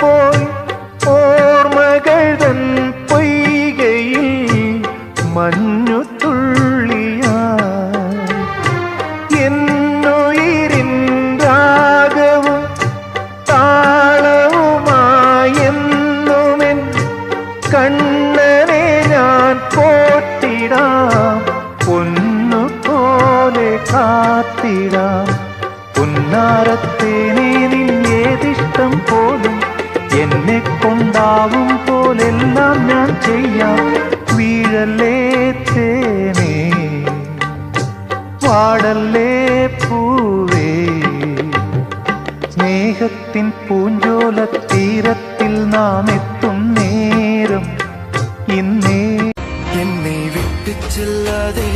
പോയി ഓർമ്മകൾ തൻ പൊയ്കയിൽ മഞ്ഞു തുള്ളിയാ എന്നുയിരിന്താകവും താളവുമായെന്നുമെൻ കണ്ണനെ ഞാൻ പോട്ടിടാം പൊന്നു പോലെ കാത്തിടാം. പൊന്നാരത്തേനെ നിന്നേതിഷ്ടം പോ ആവും പോലെല്ലാം ഞാൻ ചെയ്യാം. വീഴല്ലേ തേനേ? പാടല്ലേ പൂവേ? സ്നേഹത്തിൻ പൂഞ്ചോല തീരത്തിൽ നാം എത്തും നേരം. ഇന്നേ എന്നെ വിട്ടിച്ചില്ലാതെ